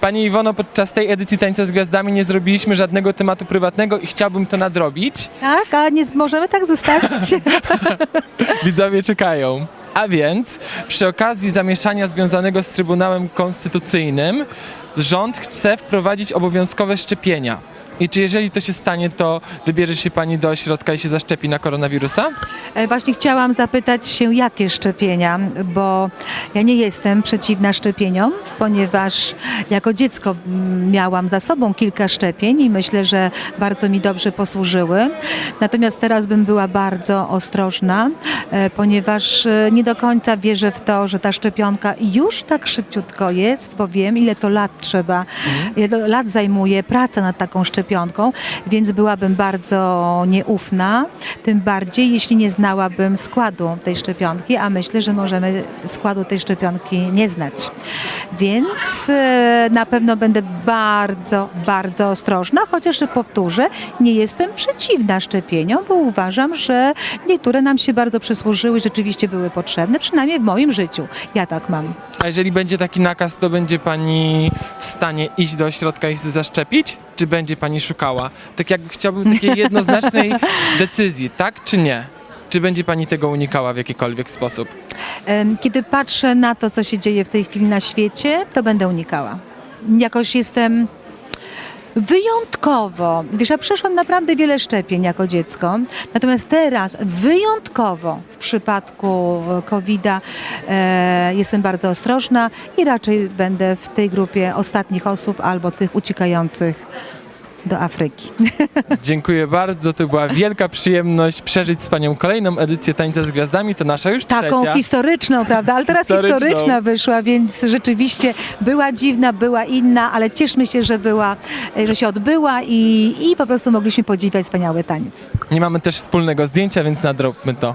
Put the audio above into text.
Pani Iwono, podczas tej edycji Tańca z Gwiazdami nie zrobiliśmy żadnego tematu prywatnego i chciałbym to nadrobić. Tak, a nie możemy tak zostawić? Widzowie czekają. A więc przy okazji zamieszania związanego z Trybunałem Konstytucyjnym rząd chce wprowadzić obowiązkowe szczepienia. I czy jeżeli to się stanie, to wybierze się pani do ośrodka i się zaszczepi na koronawirusa? E, Właśnie chciałam zapytać się, jakie szczepienia, bo ja nie jestem przeciwna szczepieniom, ponieważ jako dziecko miałam za sobą kilka szczepień i myślę, że bardzo mi dobrze posłużyły. Natomiast teraz bym była bardzo ostrożna, e, ponieważ e, nie do końca wierzę w to, że ta szczepionka już tak szybciutko jest, bo wiem, ile to lat trzeba, ile to lat zajmuje praca nad taką szczepionką, więc byłabym bardzo nieufna, tym bardziej jeśli nie znałabym składu tej szczepionki, a myślę, że możemy składu tej szczepionki nie znać. Więc e, na pewno będę bardzo, bardzo ostrożna, chociaż powtórzę, nie jestem przeciwna szczepieniom, bo uważam, że niektóre nam się bardzo przysłużyły rzeczywiście były potrzebne, przynajmniej w moim życiu. Ja tak mam. A jeżeli będzie taki nakaz, to będzie pani w stanie iść do ośrodka i zaszczepić? Czy będzie pani szukała? Tak jakby chciałbym takiej jednoznacznej decyzji, tak czy nie? Czy będzie pani tego unikała w jakikolwiek sposób? Kiedy patrzę na to, co się dzieje w tej chwili na świecie, to będę unikała. Jakoś jestem wyjątkowo, wiesz, ja przeszłam naprawdę wiele szczepień jako dziecko, natomiast teraz wyjątkowo w przypadku COVID-a e, jestem bardzo ostrożna i raczej będę w tej grupie ostatnich osób albo tych uciekających do Afryki. Dziękuję bardzo, to była wielka przyjemność przeżyć z panią kolejną edycję Tańca z Gwiazdami, to nasza już Taką trzecia. historyczną, prawda? Ale teraz historyczna wyszła, więc rzeczywiście była dziwna, była inna, ale cieszmy się, że była, że się odbyła i, i po prostu mogliśmy podziwiać wspaniały taniec. Nie mamy też wspólnego zdjęcia, więc nadrobmy to.